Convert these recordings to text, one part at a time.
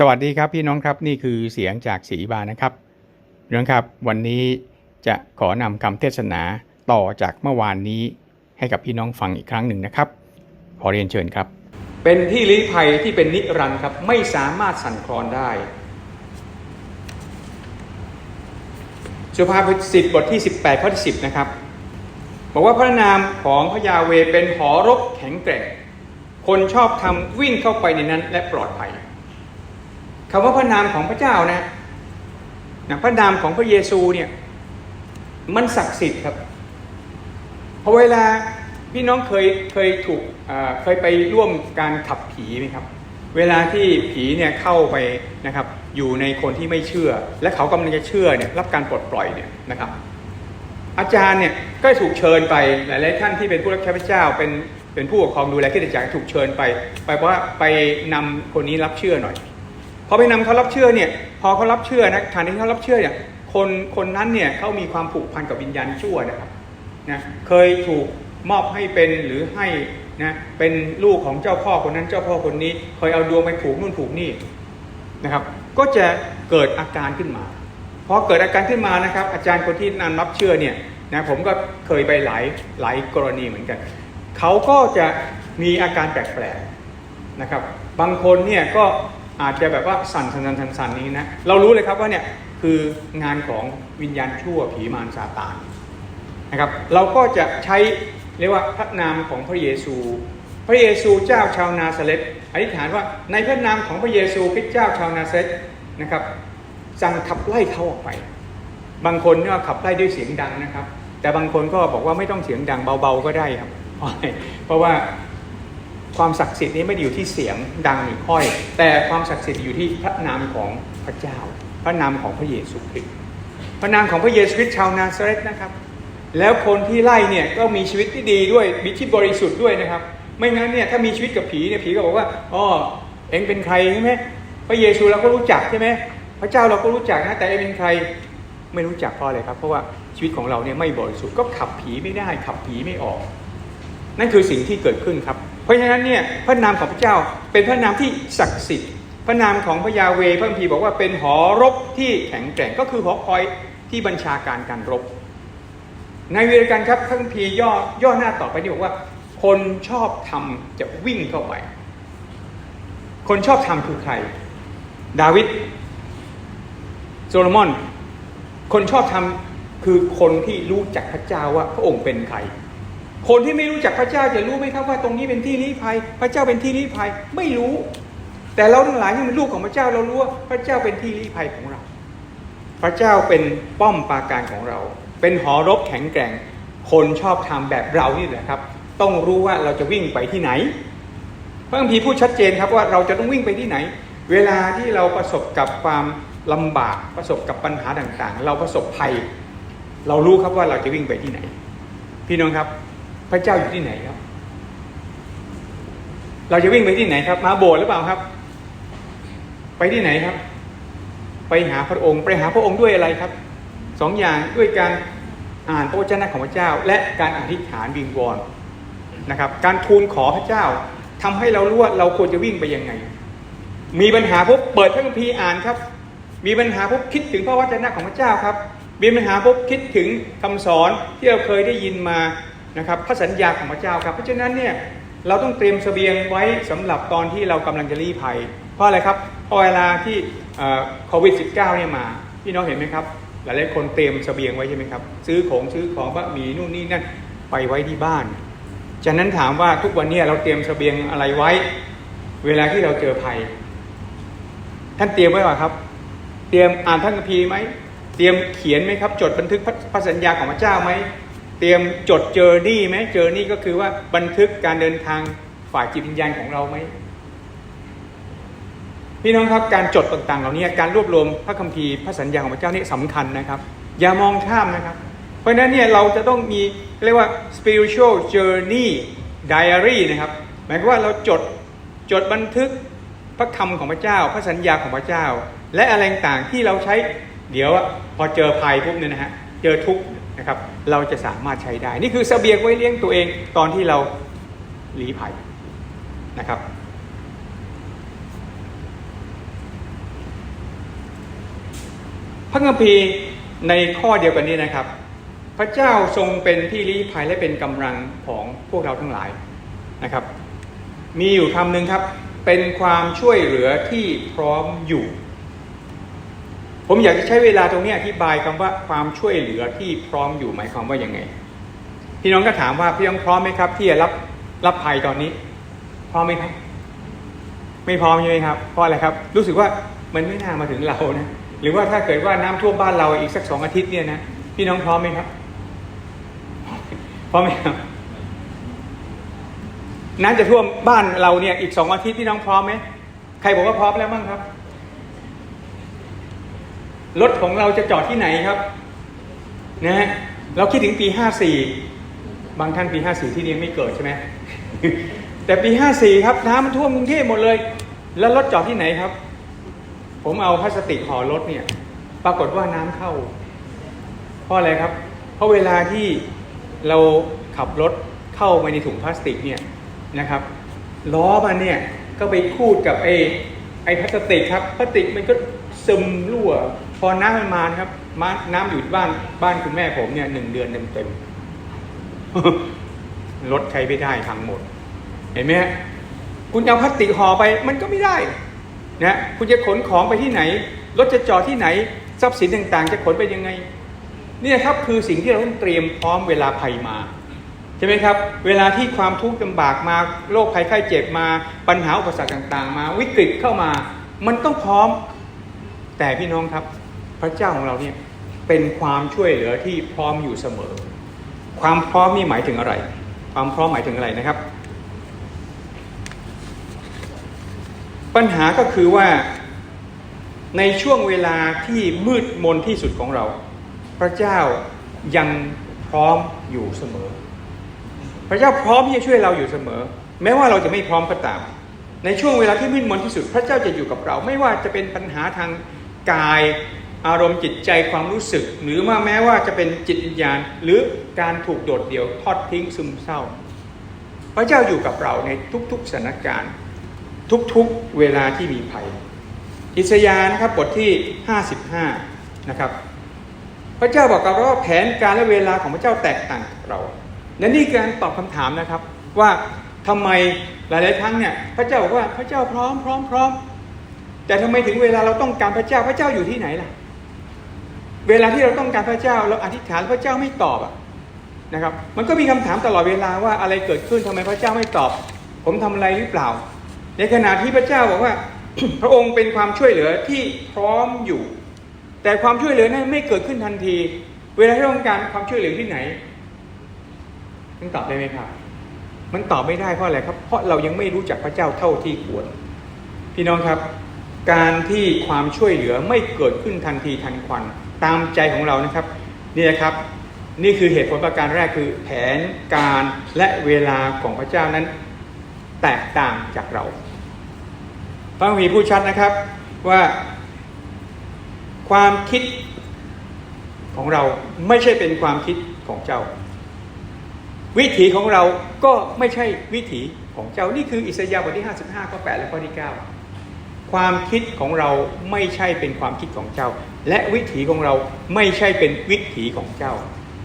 สวัสดีครับพี่น้องครับนี่คือเสียงจากสีบานะครับพี่น้องครับวันนี้จะขอนำคำเทศนาต่อจากเมื่อวานนี้ให้กับพี่น้องฟังอีกครั้งหนึ่งนะครับ ขอเรียนเชิญครับ เป็นที่ลี้ภัยที่เป็นนิรันดร์ครับไม่สามารถสั่นคลอนได้สุภาพสิทบทที่ 18ข้อที่10นะครับบอกว่าพระนามของพระยาเวเป็นหอรบแข็งแกร่ง คนชอบทำวิ่งเข้าไปในนั้นและปลอดภัย คำว่าพระนามของพระเจ้านะนะพระนามของพระเยซูเนี่ยมันศักดิ์สิทธิ์ครับเพราะเวลาพี่น้องเคยเคยถูกเคยไปร่วมการขับผีไหมครับ เวลาที่ผีเนี่ยเข้าไปนะครับอยู่ในคนที่ไม่เชื่อ และเขากำลังจะเชื่อเนี่ยรับการปลดปล่อยเนี่ยนะครับ อาจารย์เนี่ยก็ถูกเชิญไปหลายๆท่านที่เป็นผู้รับใช้พระเจ้าเป็นเป็นผู้ปกครองดูแลคริสตจักรถูกเชิญไป ไปเพราะว่าไปนำคนนี้รับเชื่อหน่อย พอไปนำเขารับเชื่อเนี่ยพอเขารับเชื่อนะฐานที่เขารับเชื่อเนี่ยคนคนนั้นเนี่ยเขามีความผูกพันกับวิญญาณชั่วนะครับนะเคยถูกมอบให้เป็นหรือให้นะเป็นลูกของเจ้าพ่อคนนั้นเจ้าพ่อคนนี้เคยเอาดวงไปผูกนู่นผูกนี่นะครับ ก็จะเกิดอาการขึ้นมาพอเกิดอาการขึ้นมานะครับ อาจารย์คนที่นันรับเชื่อเนี่ยนะผมก็เคยไปหลายหลายกรณีเหมือนกันเขาก็จะมีอาการแปลกๆนะครับ บางคนเนี่ยก็ อาจจะแบบว่าสั่นสั่นสั่นสั่นนี้นะ เรารู้เลยครับว่าเนี่ยคืองานของวิญญาณชั่วผีมารซาตานนะครับ เราก็จะใช้เรียกว่าพระนามของพระเยซู พระเยซูเจ้าชาวนาซาเรตอธิษฐานว่าในพระนามของพระเยซูคริสต์เจ้าชาวนาซาเรตนะครับสั่งขับไล่เขาออกไป บางคนเนี่ยขับไล่ด้วยเสียงดังนะครับ แต่บางคนก็บอกว่าไม่ต้องเสียงดังเบาๆก็ได้ครับ เพราะอะไรเพราะว่า ความศักดิ์สิทธิ์นี้ไม่ได้อยู่ที่เสียงดังหรือค่อย แต่ความศักดิ์สิทธิ์อยู่ที่พระนามของพระเจ้า พระนามของพระเยซูคริสต์พระนามของพระเยซูคริสต์ชาวนาซาเรตนะครับ แล้วคนที่ไล่เนี่ยก็มีชีวิตที่ดีด้วยมีชีวิตบริสุทธิ์ด้วยนะครับ ไม่งั้นเนี่ยถ้ามีชีวิตกับผีเนี่ยผีก็บอกว่าอ๋อเอ็งเป็นใครใช่ไหมพระเยซูเราก็รู้จักใช่ไหมพระเจ้าเราก็รู้จักนะแต่เอ็งเป็นใครไม่รู้จักเพราะอะไรครับ เพราะว่าชีวิตของเราเนี่ยไม่บริสุทธิ์ก็ขับผีไม่ได้ขับผีไม่ออก นั่นคือสิ่งที่เกิดขึ้นครับ เพราะฉะนั้นเนี่ยพระนามของพระเจ้าเป็นพระนามที่ศักดิ์สิทธิ์ พระนามของพระยาเวพระคัมภีบอกว่าเป็นหอรบที่แข็งแกร่งก็คือหอคอยที่บัญชาการการรบ ในเวีรการครับพระคัมภีย่อย่อหน้าต่อไปที่บอกว่า คนชอบทำจะวิ่งเข้าไป คนชอบทำคือใคร ดาวิดโซโลมอน คนชอบทำคือคนที่รู้จักพระเจ้าว่าพระองค์เป็นใคร คนที่ไม่รู้จักพระเจ้าจะรู้ไหมครับว่าตรงนี้เป็นที่ลี้ภัย พระเจ้าเป็นที่ลี้ภัยไม่รู้ แต่เราทั้งหลายที่เป็นลูกของพระเจ้าเรารู้ว่าพระเจ้าเป็นที่ลี้ภัยของเรา พระเจ้าเป็นป้อมปราการของเรา เป็นหอรบแข็งแกร่ง คนชอบทำแบบเรานี่แหละครับ ต้องรู้ว่าเราจะวิ่งไปที่ไหนพระคัมภีร์พูดชัดเจนครับว่าเราจะต้องวิ่งไปที่ไหน เวลาที่เราประสบกับความลำบากประสบกับปัญหาต่างๆ เราประสบภัย เรารู้ครับว่าเราจะวิ่งไปที่ไหน พี่น้องครับ พระเจ้าอยู่ที่ไหนครับ เราจะวิ่งไปที่ไหนครับ มาโบสถ์หรือเปล่าครับ ไปที่ไหนครับ ไปหาพระองค์ ไปหาพระองค์ด้วยอะไรครับ สองอย่างด้วยการอ่านพระวจนะของพระเจ้า และการอธิษฐานวิงวอนนะครับ การทูลขอพระเจ้าทำให้เรารู้ว่าเราควรจะวิ่งไปยังไง มีปัญหาปุ๊บเปิดพระคัมภีร์อ่านครับ มีปัญหาปุ๊บคิดถึงพระวจนะของพระเจ้าครับมีปัญหาปุ๊บคิดถึงคำสอนที่เราเคยได้ยินมา นะครับพระสัญญาของพระเจ้าครับ เพราะฉะนั้นเนี่ยเราต้องเตรียมเสบียงไว้สำหรับตอนที่เรากำลังจะรีภัย เพราะอะไรครับพราะเวลาที่โควิด -19 เนี่ยมาพี่น้องเห็นไหมครับ หลายๆคนเตรียมเสบียงไว้ใช่ไหมครับ ซื้อของซื้อของบะหมี่นู่นนี่นั่นไปไว้ที่บ้านฉะนั้นถามว่าทุกวันนี้เราเตรียมเสบียงอะไรไว้ เวลาที่เราเจอภัย ท่านเตรียมไว้ว่าครับ เตรียมอ่านพระคัมภีร์ไหมเตรียมเขียนไหมครับ จดบันทึกพระสัญญาของพระเจ้าไหม เตรียมจดเจอร์นี่ไหมเจอร์นี่ก็คือว่าบันทึกการเดินทางฝ่ายจิตวิญญาณของเราไหมพี่น้องครับการจดต่างๆ เหล่านี้การรวบรวมพระคัมภีร์พระสัญญาของพระเจ้านี่สำคัญนะครับ อย่ามองข้ามนะครับ เพราะฉะนั้นเนี่ยเราจะต้องมีเรียกว่า spiritual journey diary นะครับหมายความว่าเราจดจดบันทึกพระคำของพระเจ้า พระสัญญาของพระเจ้า และอะไรต่างๆที่เราใช้เดี๋ยวพอเจอภัยปุ๊บเนี่ยนะฮะเจอทุกข์ นะครับเราจะสามารถใช้ได้ นี่คือสเสบียงไว้เลี้ยงตัวเองตอนที่เราหลีภัยนะครับ พระคัมภีร์ในข้อเดียวกันนี้นะครับ พระเจ้าทรงเป็นที่ลี้ภัยและเป็นกำลังของพวกเราทั้งหลายนะครับ มีอยู่คำหนึ่งครับเป็นความช่วยเหลือที่พร้อมอยู่ ผมอยากจะใช้เวลาตรงนี้อธิบายคำว่าความช่วยเหลือที่พร้อมอยู่หมายความว่าอย่างไง พี่น้องก็ถามว่าพี่น้องพร้อมไหมครับ ที่จะรับรับภัยตอนนี้ พร้อมไหมครับ ไม่พร้อมใช่ไหมครับเพราะอะไรครับ รู้สึกว่ามันไม่น่ามาถึงเรานะหรือว่าถ้าเกิดว่าน้ำท่วมบ้านเราอีกสักสองอาทิตย์เนี่ยนะพี่น้องพร้อมไหมครับพร้อมไหมครับน้ำจะท่วมบ้านเราเนี่ยอีกสองอาทิตย์พี่น้องพร้อมไหมใครบอกว่าพร้อมแล้วบ้างครับ รถของเราจะจอดที่ไหนครับนะฮะเราคิดถึงปีห้าสี่บางท่านปีห้าสี่ที่นี่ยังไม่เกิดใช่ไหมแต่ปีห้าสี่ครับน้ำมันท่วมกรุงเทพหมดเลย แล้วรถจอดที่ไหนครับ ผมเอาพลาสติกห่อรถเนี่ย ปรากฏว่าน้ำเข้า เพราะอะไรครับ เพราะเวลาที่เราขับรถเข้าไปในถุงพลาสติกเนี่ยนะครับล้อมันเนี่ยก็ไปคูดกับไอ้ไอ้พลาสติกครับพลาสติกมันก็ซึมรั่ว พอน้ำมันมานะครับมาน้ำอยู่บ้านบ้านคุณแม่ผมเนี่ยหนึ่งเดือนเต็มๆรถใช้ไม่ได้ทั้งหมด เห็นไหมคุณเอาพลาสติกห่อไปมันก็ไม่ได้นะคุณจะขนของไปที่ไหน รถจะจอดที่ไหน ทรัพย์สินต่างๆ จะขนไปยังไงเนี่ยครับคือสิ่งที่เราต้องเตรียมพร้อมเวลาภัยมาใช่ไหมครับ เวลาที่ความทุกข์ลำบากมาโรคภัยไข้เจ็บมาปัญหาอุปสรรคต่าง ๆ มาวิกฤตเข้ามา มันต้องพร้อมแต่พี่น้องครับ พระเจ้าของเราเนี่ยเป็นความช่วยเหลือที่พร้อมอยู่เสมอ ความพร้อมนี่หมายถึงอะไร ความพร้อมหมายถึงอะไรนะครับ ปัญหาก็คือว่าในช่วงเวลาที่มืดมนที่สุดของเรา พระเจ้ายังพร้อมอยู่เสมอ พระเจ้าพร้อมที่จะช่วยเราอยู่เสมอ แม้ว่าเราจะไม่พร้อมก็ตาม ในช่วงเวลาที่มืดมนที่สุด พระเจ้าจะอยู่กับเรา ไม่ว่าจะเป็นปัญหาทางกาย อารมณ์จิตใจความรู้สึก หรือว่าแม้ว่าจะเป็นจิตวิญญาณ หรือการถูกโดดเดี่ยวทอดทิ้งซึมเศร้า พระเจ้าอยู่กับเราในทุกๆสถานการณ์ ทุกๆเวลาที่มีภัย อิสยาห์นะครับบทที่ 55 นะครับ พระเจ้าบอกกับเราว่าแผนการและเวลาของพระเจ้าแตกต่างกับเราและนี่การตอบคำถามนะครับว่าทำไมหลายๆครั้งเนี่ยพระเจ้าบอกว่าพระเจ้าพร้อมพร้อมพร้อมแต่ทำไมถึงเวลาเราต้องการพระเจ้าพระเจ้าอยู่ที่ไหนล่ะ เวลาที่เราต้องการพระเจ้า เราอธิษฐานพระเจ้าไม่ตอบอะนะครับ มันก็มีคำถามตลอดเวลาว่าอะไรเกิดขึ้นทำไมพระเจ้าไม่ตอบ ผมทำอะไรหรือเปล่า ในขณะที่พระเจ้าบอกว่า พระองค์เป็นความช่วยเหลือที่พร้อมอยู่ แต่ความช่วยเหลือนั้นไม่เกิดขึ้นทันที เวลาที่ต้องการความช่วยเหลือที่ไหนมันตอบได้ไหมครับ มันตอบไม่ได้เพราะอะไรครับ เพราะเรายังไม่รู้จักพระเจ้าเท่าที่ควร พี่น้องครับ การที่ความช่วยเหลือไม่เกิดขึ้นทันทีทันควัน ตามใจของเรานะครับนี่นะครับ นี่คือเหตุผลประการแรกคือแผนการและเวลาของพระเจ้านั้น แตกต่างจากเราพระคัมภีร์พูดชัดนะครับว่าความคิดของเราไม่ใช่เป็นความคิดของเจ้า วิถีของเราก็ไม่ใช่วิถีของเจ้านี่คืออิสยาห์บทที่ 55ข้อ8และข้อที่ 9 ความคิดของเราไม่ใช่เป็นความคิดของเจ้า และวิถีของเราไม่ใช่เป็นวิถีของเจ้า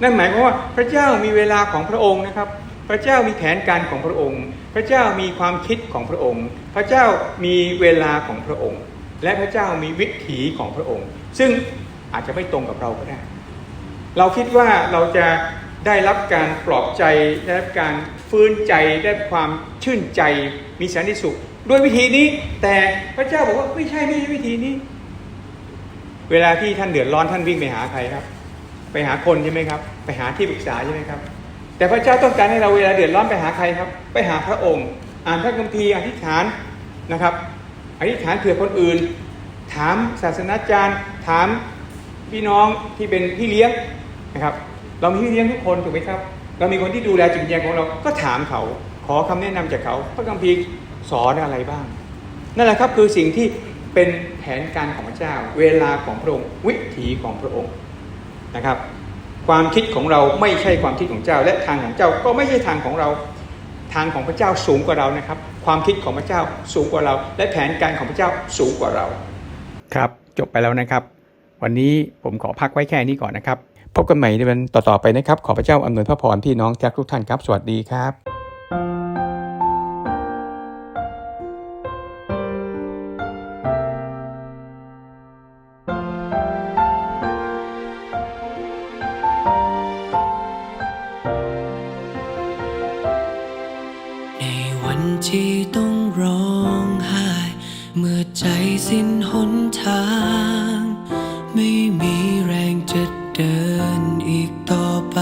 นั่นหมายความว่าพระเจ้ามีเวลาของพระองค์นะครับ พระเจ้ามีแผนการของพระองค์ พระเจ้ามีความคิดของพระองค์ พระเจ้ามีเวลาของพระองค์ และพระเจ้ามีวิถีของพระองค์ ซึ่งอาจจะไม่ตรงกับเราก็ได้ เราคิดว่าเราจะได้รับการปลอบใจได้รับการฟื้นใจได้ความชื่นใจมีสันติสุขด้วยวิธีนี้ แต่พระเจ้าบอกว่าไม่ใช่ไม่ใช่วิธีนี้ เวลาที่ท่านเดือดร้อนท่านวิ่งไปหาใครครับ ไปหาคนใช่ไหมครับ ไปหาที่ปรึกษาใช่ไหมครับ แต่พระเจ้าต้องการให้เราเวลาเดือดร้อนไปหาใครครับ ไปหาพระองค์ อ่านพระคัมภีร์อธิษฐานนะครับอธิษฐานเผื่อคนอื่น ถามศาสนาจารย์ ถามพี่น้องที่เป็นพี่เลี้ยงนะครับ เรามีพี่เลี้ยงทุกคนถูกไหมครับ เรามีคนที่ดูแลจิตวิญญาณของเราก็ถามเขา ขอคำแนะนำจากเขา พระคัมภีร์สอนอะไรบ้าง นั่นแหละครับคือสิ่งที่ เป็นแผนการของพระเจ้า เวลาของพระองค์ วิถีของพระองค์นะครับ ความคิดของเราไม่ใช่ความคิดของเจ้า และทางของเจ้าก็ไม่ใช่ทางของเรา ทางของพระเจ้าสูงกว่าเรานะครับ ความคิดของพระเจ้าสูงกว่าเรา และแผนการของพระเจ้าสูงกว่าเรา ครับ จบไปแล้วนะครับ วันนี้ผมขอพักไว้แค่นี้ก่อนนะครับ พบกันใหม่ในวันต่อๆไปนะครับ ขอพระเจ้าอำนวยพระพรพี่น้องทุกท่านครับ สวัสดีครับ ดินอีกต่อไป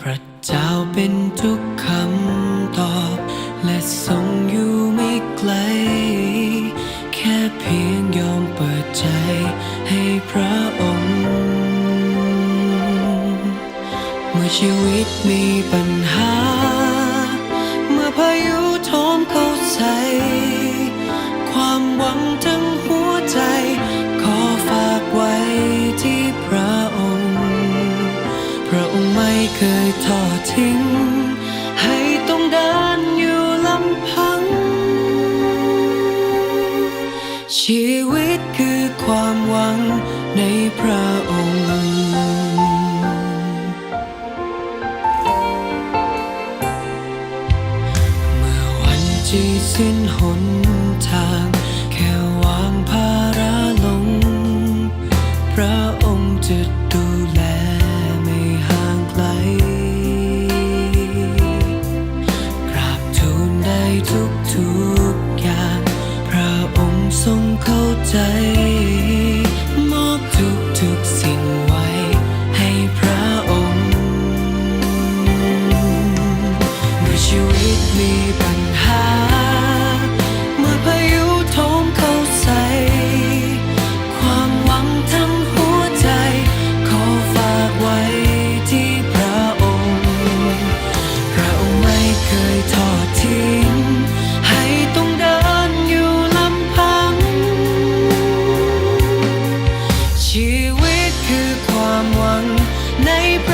พระเจ้าเป็นทุกคำตอบ และทรงอยู่ไม่ไกล แค่เพียงยอมเปิดใจให้พระองค์ เมื่อชีวิตมีปัญหา เมื่อพายุโถมเข้าใส่ความหวังทั้งหัว ทอดทิ้ง ให้ต้องเดินอยู่ลำพัง ชีวิตคือความหวังในพระองค์เมื่อวันที่สิ้นหนทาง แค่วางภาระลง พระองค์จะดู ตมีปัญหา เมื่อพายุโถมเข้าใส่ความหวังทั้งหัวใจ ขอฝากไว้ที่พระองค์ พระองค์ไม่เคยทอดทิ้ง ให้ต้องเดินอยู่ลำพัง ชีวิตคือความหวังในพระ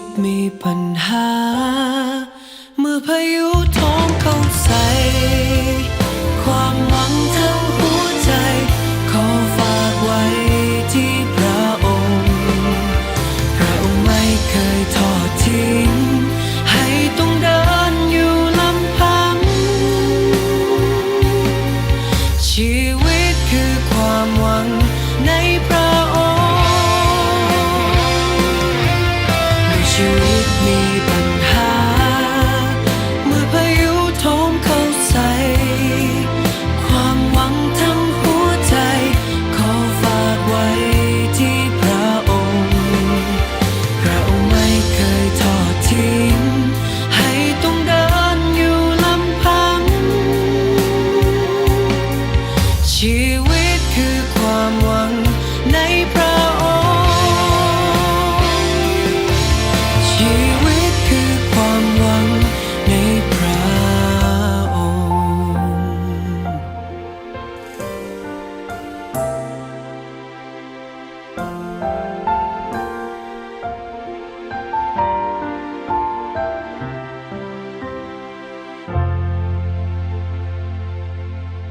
ตมีปัญหา เมื่อพายุโถมเข้าใส่